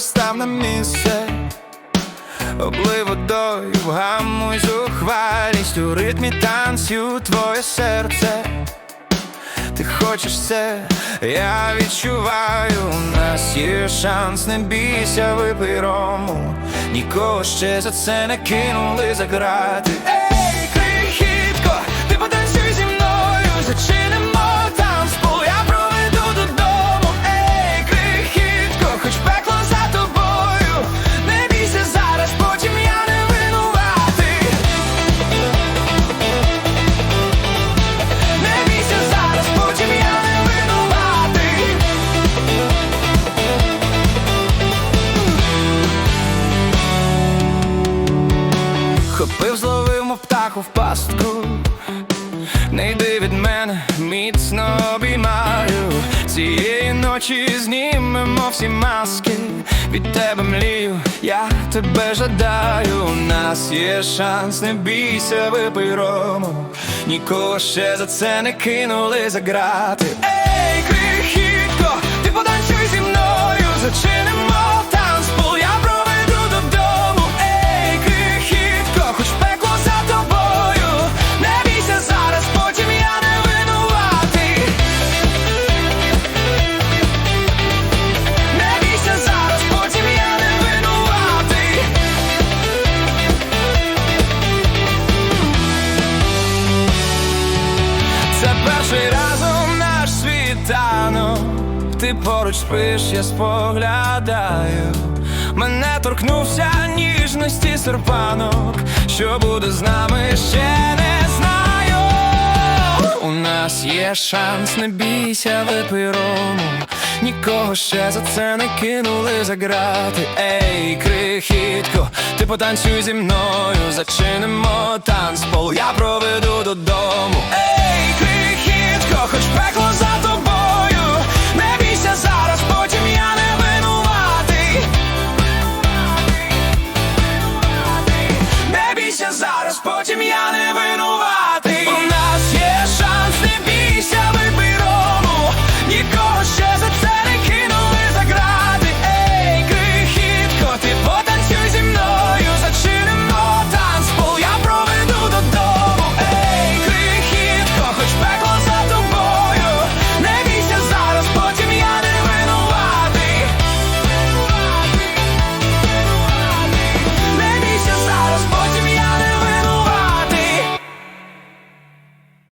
постав на місце. Облив водою, вгамуй зухвалість у ритмі танцю твоє серце. Ти хочеш це, я відчуваю, у нас є шанс, не бійся, випий рому. Нікого ще за це не кинули за грати. В пастку. Не йди від мене, міцно обіймаю. Цієї ночі знімемо всі маски. Від тебе млію, я тебе жадаю. У нас є шанс, не бійся, випий рому. Нікого ще за це не кинули за грати. Світанок. Ти поруч спиш, я споглядаю. Мене торкнувся ніжності серпанок. Що буде з нами, ще не знаю. У нас є шанс, не бійся, випий рому. Нікого ще за це не кинули за грати. Ей, крихітко, ти потанцюй зі мною, зачинимо танцпол, я проведу додому. Ей, крихітко, хоч пекло Не бійся зараз, потім я не винуватий.